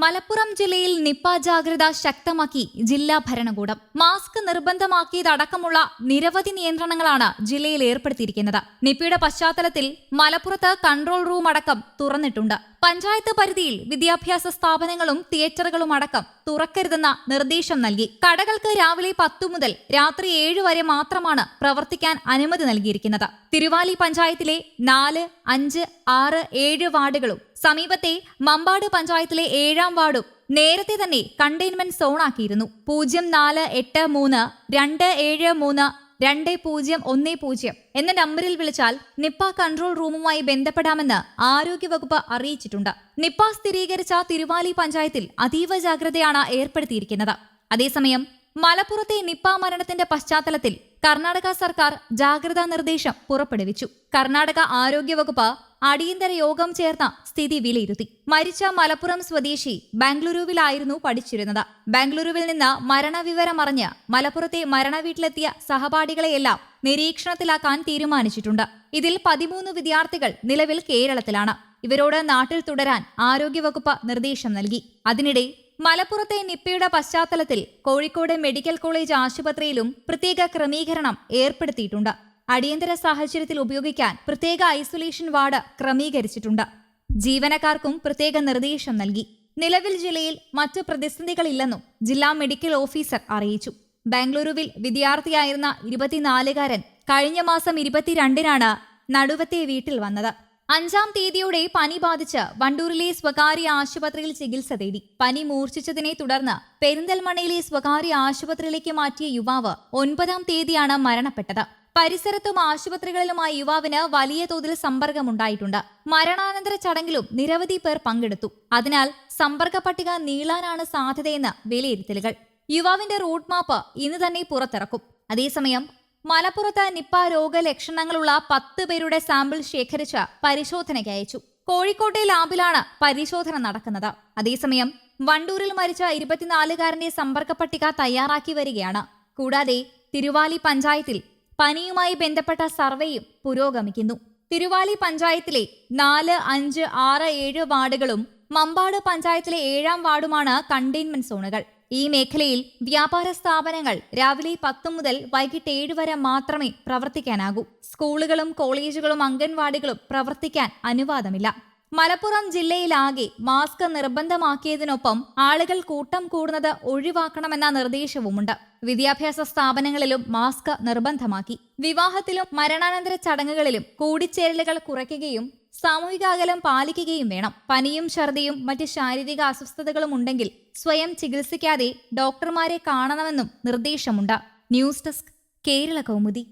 മലപ്പുറം ജില്ലയിൽ നിപ്പ ജാഗ്രത ശക്തമാക്കി ജില്ലാ ഭരണകൂടം. മാസ്ക് നിർബന്ധമാക്കിയതടക്കമുള്ള നിരവധി നിയന്ത്രണങ്ങളാണ് ജില്ലയിൽ ഏർപ്പെടുത്തിയിരിക്കുന്നത്. നിപ്പയുടെ പശ്ചാത്തലത്തിൽ മലപ്പുറത്ത് കൺട്രോൾ റൂം അടക്കം തുറന്നിട്ടുണ്ട്. പഞ്ചായത്ത് പരിധിയിൽ വിദ്യാഭ്യാസ സ്ഥാപനങ്ങളും തിയേറ്ററുകളും അടക്കം തുറക്കരുതെന്ന നിർദ്ദേശം നൽകി. കടകൾക്ക് രാവിലെ പത്തു മുതൽ രാത്രി ഏഴ് വരെ മാത്രമാണ് പ്രവർത്തിക്കാൻ അനുമതി നൽകിയിരിക്കുന്നത്. തിരുവാലി പഞ്ചായത്തിലെ നാല് അഞ്ച് ആറ് ഏഴ് വാർഡുകളും സമീപത്തെ മമ്പാട് പഞ്ചായത്തിലെ ഏഴാം വാർഡും നേരത്തെ തന്നെ കണ്ടെയ്ൻമെന്റ് സോണാക്കിയിരുന്നു പൂജ്യം നാല് എട്ട് മൂന്ന് രണ്ട് ഏഴ് മൂന്ന് രണ്ട് പൂജ്യം ഒന്ന് പൂജ്യം എന്ന നമ്പറിൽ വിളിച്ചാൽ നിപ്പ കൺട്രോൾ റൂമുമായി ബന്ധപ്പെടാമെന്ന് ആരോഗ്യവകുപ്പ് അറിയിച്ചിട്ടുണ്ട്. നിപ്പ സ്ഥിരീകരിച്ച തിരുവാലി പഞ്ചായത്തിൽ അതീവ ജാഗ്രതയാണ് ഏർപ്പെടുത്തിയിരിക്കുന്നത്. അതേസമയം മലപ്പുറത്തെ നിപ്പ മരണത്തിന്റെ പശ്ചാത്തലത്തിൽ കർണാടക സർക്കാർ ജാഗ്രതാ നിർദ്ദേശം പുറപ്പെടുവിച്ചു. കർണാടക ആരോഗ്യവകുപ്പ് അടിയന്തര യോഗം ചേർന്ന സ്ഥിതി വിലയിരുത്തി. മരിച്ച മലപ്പുറം സ്വദേശി ബാംഗ്ലൂരുവിലായിരുന്നു പഠിച്ചിരുന്നത്. ബാംഗ്ലൂരുവിൽ നിന്ന് മരണവിവരമറിഞ്ഞ് മലപ്പുറത്തെ മരണവീട്ടിലെത്തിയ സഹപാഠികളെയെല്ലാം നിരീക്ഷണത്തിലാക്കാൻ തീരുമാനിച്ചിട്ടുണ്ട്. ഇതിൽ പതിമൂന്ന് വിദ്യാർത്ഥികൾ നിലവിൽ കേരളത്തിലാണ്. ഇവരോട് നാട്ടിൽ തുടരാൻ ആരോഗ്യവകുപ്പ് നിർദ്ദേശം നൽകി. അതിനിടെ മലപ്പുറത്തെ നിപ്പയുടെ പശ്ചാത്തലത്തിൽ കോഴിക്കോട് മെഡിക്കൽ കോളേജ് ആശുപത്രിയിലും പ്രത്യേക ക്രമീകരണം ഏർപ്പെടുത്തിയിട്ടുണ്ട്. അടിയന്തര സാഹചര്യത്തിൽ ഉപയോഗിക്കാൻ പ്രത്യേക ഐസൊലേഷൻ വാർഡ് ക്രമീകരിച്ചിട്ടുണ്ട്. ജീവനക്കാർക്കും പ്രത്യേക നിർദ്ദേശം നൽകി. നിലവിൽ ജില്ലയിൽ മറ്റ് പ്രതിസന്ധികളില്ലെന്നും ജില്ലാ മെഡിക്കൽ ഓഫീസർ അറിയിച്ചു. ബാംഗ്ലൂരുവിൽ വിദ്യാർത്ഥിയായിരുന്ന ഇരുപത്തിനാലുകാരൻ കഴിഞ്ഞ മാസം ഇരുപത്തിരണ്ടിനാണ് നടുവത്തെ വീട്ടിൽ വന്നത്. അഞ്ചാം തീയതിയോടെ പനി ബാധിച്ച് വണ്ടൂരിലെ സ്വകാര്യ ആശുപത്രിയിൽ ചികിത്സ തേടി. പനി മൂർച്ഛിച്ചതിനെ തുടർന്ന് പെരിന്തൽമണയിലെ സ്വകാര്യ ആശുപത്രിയിലേക്ക് മാറ്റിയ യുവാവ് ഒൻപതാം തീയതിയാണ് മരണപ്പെട്ടത്. പരിസരത്തും ആശുപത്രികളിലുമായി യുവാവിന് വലിയ തോതിൽ സമ്പർക്കമുണ്ടായിട്ടുണ്ട്. മരണാനന്തര ചടങ്ങിലും നിരവധി പേർ പങ്കെടുത്തു. അതിനാൽ സമ്പർക്ക പട്ടിക നീളാനാണ് സാധ്യതയെന്ന് വിലയിരുത്തലുകൾ. യുവാവിന്റെ റൂട്ട് മാപ്പ് ഇന്ന് തന്നെ പുറത്തിറക്കും. അതേസമയം മലപ്പുറത്ത് നിപ്പ രോഗലക്ഷണങ്ങളുള്ള പത്ത് പേരുടെ സാമ്പിൾ ശേഖരിച്ച് പരിശോധനയ്ക്ക് അയച്ചു. കോഴിക്കോട്ടെ ലാബിലാണ് പരിശോധന നടക്കുന്നത്. അതേസമയം വണ്ടൂരിൽ മരിച്ച ഇരുപത്തിനാലുകാരന്റെ സമ്പർക്ക പട്ടിക തയ്യാറാക്കി വരികയാണ്. കൂടാതെ തിരുവാലി പഞ്ചായത്തിൽ പനിയുമായി ബന്ധപ്പെട്ട സർവേയും പുരോഗമിക്കുന്നു. തിരുവാലി പഞ്ചായത്തിലെ നാല് അഞ്ച് ആറ് ഏഴ് വാർഡുകളും മമ്പാട് പഞ്ചായത്തിലെ ഏഴാം വാർഡുമാണ് കണ്ടെയ്ൻമെന്റ് സോണുകൾ. ഈ മേഖലയിൽ വ്യാപാര സ്ഥാപനങ്ങൾ രാവിലെ പത്ത് മുതൽ വൈകിട്ട് ഏഴ് വരെ മാത്രമേ പ്രവർത്തിക്കാനാകൂ. സ്കൂളുകളും കോളേജുകളും അംഗൻവാടികളും പ്രവർത്തിക്കാൻ അനുവാദമില്ല. മലപ്പുറം ജില്ലയിലാകെ മാസ്ക് നിർബന്ധമാക്കിയതിനൊപ്പം ആളുകൾ കൂട്ടം കൂടുന്നത് ഒഴിവാക്കണമെന്ന നിർദ്ദേശവുമുണ്ട്. വിദ്യാഭ്യാസ സ്ഥാപനങ്ങളിലും മാസ്ക് നിർബന്ധമാക്കി. വിവാഹത്തിലും മരണാനന്തര ചടങ്ങുകളിലും കൂടിച്ചേരലുകൾ കുറയ്ക്കുകയും സാമൂഹിക അകലം പാലിക്കുകയും വേണം. പനിയും ഛർദിയും മറ്റ് ശാരീരിക അസ്വസ്ഥതകളും ഉണ്ടെങ്കിൽ സ്വയം ചികിത്സിക്കാതെ ഡോക്ടർമാരെ കാണണമെന്നും നിർദ്ദേശമുണ്ട്. News desk Kerala Kaumudi.